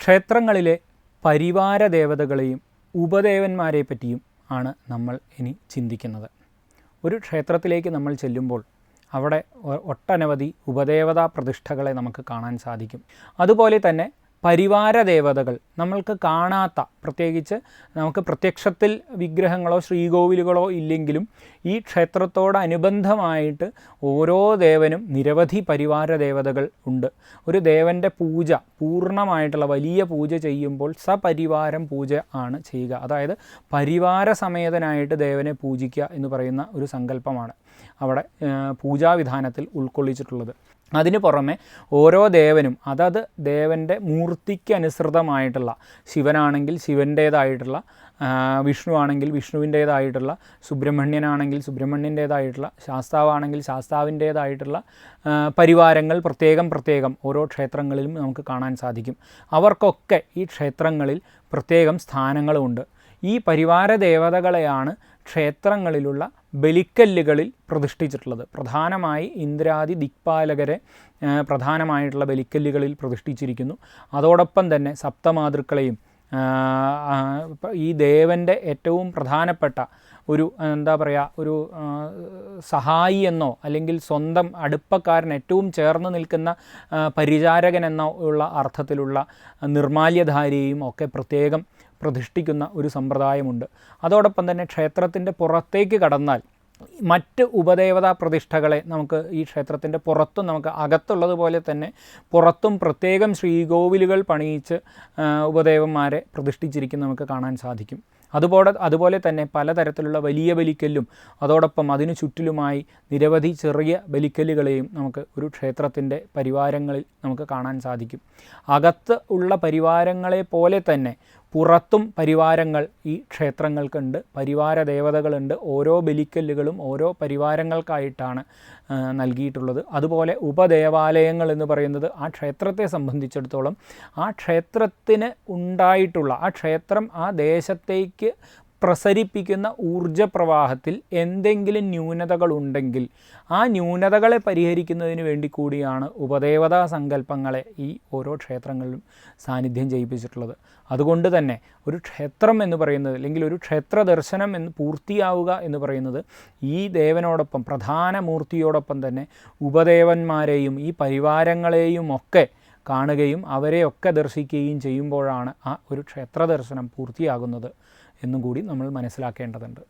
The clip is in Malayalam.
ക്ഷേത്രങ്ങളിലെ പരിവാര ദേവതകളെയും ഉപദേവന്മാരെ പറ്റിയും ആണ് നമ്മൾ ഇനി ചിന്തിക്കുന്നത്. ഒരു ക്ഷേത്രത്തിലേക്ക് നമ്മൾ ചെല്ലുമ്പോൾ അവിടെ ഒട്ടനവധി ഉപദേവതാ പ്രതിഷ്ഠകളെ നമുക്ക് കാണാൻ സാധിക്കും. അതുപോലെ തന്നെ പരിവാര ദേവതകൾ നമ്മൾക്ക് കാണാത്ത പ്രത്യേകിച്ച് നമുക്ക് പ്രത്യക്ഷത്തിൽ വിഗ്രഹങ്ങളോ ശ്രീകോവിലുകളോ ഇല്ലെങ്കിലും ഈ ക്ഷേത്രത്തോടനുബന്ധമായിട്ട് ഓരോ ദേവനും നിരവധി പരിവാര ദേവതകൾ ഉണ്ട്. ഒരു ദേവന്റെ പൂജ പൂർണമായിട്ടുള്ള വലിയ പൂജ ചെയ്യുമ്പോൾ സപരിവാരം പൂജ ആണ് ചെയ്യുക. അതായത് പരിവാര സമേതനായിട്ട് ദേവനെ പൂജിക്കുക എന്ന് പറയുന്ന ഒരു സങ്കല്പമാണ് അവിടെ പൂജാവിധാനത്തിൽ ഉൾക്കൊള്ളിച്ചിട്ടുള്ളത്. അതിനു പുറമെ ഓരോ ദേവനും അതത് ദേവന്റെ മൂർത്തിക്ക് അനുസൃതമായിട്ടുള്ള ശിവനാണെങ്കിൽ ശിവന്റേതായിട്ടുള്ള വിഷ്ണു ആണെങ്കിൽ വിഷ്ണുവിന്റേതായിട്ടുള്ള സുബ്രഹ്മണ്യനാണെങ്കിൽ സുബ്രഹ്മണ്യന്റേതായിട്ടുള്ള ശാസ്താവാണെങ്കിൽ ശാസ്താവിന്റേതായിട്ടുള്ള പരിവാരങ്ങൾ പ്രത്യേകം പ്രത്യേകം ഓരോ ക്ഷേത്രങ്ങളിലും നമുക്ക് കാണാൻ സാധിക്കും. അവർക്കൊക്കെ ഈ ക്ഷേത്രങ്ങളിൽ പ്രത്യേകം സ്ഥാനങ്ങളുമുണ്ട് ഈ പരിവാര ദേവതകളെയാണ് ക്ഷേത്രങ്ങളിലുള്ള ബലിക്കല്ലുകളിൽ പ്രതിഷ്ഠിച്ചിട്ടുള്ളത്. പ്രധാനമായി ഇന്ദ്രാദി ദിക്പാലകരെ പ്രധാനമായിട്ടുള്ള ബലിക്കല്ലുകളിൽ പ്രതിഷ്ഠിച്ചിരിക്കുന്നു. അതോടൊപ്പം തന്നെ സപ്തമാതൃക്കളെയും ഈ ദേവന്റെ ഏറ്റവും പ്രധാനപ്പെട്ട ഒരു എന്താ പറയുക ഒരു സഹായി എന്നോ അല്ലെങ്കിൽ സ്വന്തം അടുപ്പക്കാരൻ ഏറ്റവും ചേർന്ന് നിൽക്കുന്ന പരിചാരകൻ എന്നോ ഉള്ള അർത്ഥത്തിലുള്ള നിർമാല്യധാരിയും ഒക്കെ പ്രത്യേകം പ്രതിഷ്ഠിക്കുന്ന ഒരു സമ്പ്രദായമുണ്ട്. അതോടൊപ്പം തന്നെ ക്ഷേത്രത്തിന്റെ പുറത്തേക്ക് കടന്നാൽ മറ്റ് ഉപദേവതാ പ്രതിഷ്ഠകളെ നമുക്ക് ഈ ക്ഷേത്രത്തിന്റെ പുറത്തും നമുക്ക് അകത്തുള്ളതുപോലെ തന്നെ പുറത്തും പ്രത്യേകം ശ്രീകോവിലുകൾ പണിയിച്ച് ഉപദേവന്മാരെ പ്രതിഷ്ഠിച്ചിരിക്കുന്ന നമുക്ക് കാണാൻ സാധിക്കും. അതുപോലെ അതുപോലെ തന്നെ പലതരത്തിലുള്ള വലിയ ബലിക്കല്ലും അതോടൊപ്പം അതിനു ചുറ്റിലുമായി നിരവധി ചെറിയ ബലിക്കല്ലുകളെയും നമുക്ക് ഒരു ക്ഷേത്രത്തിന്റെ പരിവാരങ്ങളിൽ നമുക്ക് കാണാൻ സാധിക്കും. അകത്ത് ഉള്ള പരിവാരങ്ങളെ പോലെ തന്നെ പുറത്തും പരിവാരങ്ങൾ ഈ ക്ഷേത്രങ്ങൾക്കുണ്ട്. പരിവാര ദേവതകളുണ്ട്. ഓരോ ബലിക്കല്ലുകളും ഓരോ പരിവാരങ്ങൾക്കായിട്ടാണ് നൽകിയിട്ടുള്ളത്. അതുപോലെ ഉപദേവാലയങ്ങൾ എന്ന് പറയുന്നത് ആ ക്ഷേത്രത്തെ സംബന്ധിച്ചിടത്തോളം ആ ക്ഷേത്രത്തിന് ഉണ്ടായിട്ടുള്ള ആ ക്ഷേത്രം ആ ദേശത്തേക്ക് പ്രസരിപ്പിക്കുന്ന ഊർജ പ്രവാഹത്തിൽ എന്തെങ്കിലും ന്യൂനതകളുണ്ടെങ്കിൽ ആ ന്യൂനതകളെ പരിഹരിക്കുന്നതിന് വേണ്ടി കൂടിയാണ് ഉപദേവതാ സങ്കല്പങ്ങളെ ഈ ഓരോ ക്ഷേത്രങ്ങളിലും സാന്നിധ്യം ചെയ്യിപ്പിച്ചിട്ടുള്ളത്. അതുകൊണ്ട് തന്നെ ഒരു ക്ഷേത്രം എന്ന് പറയുന്നത് അല്ലെങ്കിൽ ഒരു ക്ഷേത്ര ദർശനം എന്ന് പൂർത്തിയാവുക എന്ന് പറയുന്നത് ഈ ദേവനോടൊപ്പം പ്രധാന മൂർത്തിയോടൊപ്പം തന്നെ ഉപദേവന്മാരെയും ഈ പരിവാരങ്ങളെയും ഒക്കെ കാണുകയും അവരെയൊക്കെ ദർശിക്കുകയും ചെയ്യുമ്പോഴാണ് ആ ഒരു ക്ഷേത്ര ദർശനം പൂർത്തിയാകുന്നത്. എന്നും കൂടി നമ്മൾ മനസ്സിലാക്കേണ്ടതുണ്ട്.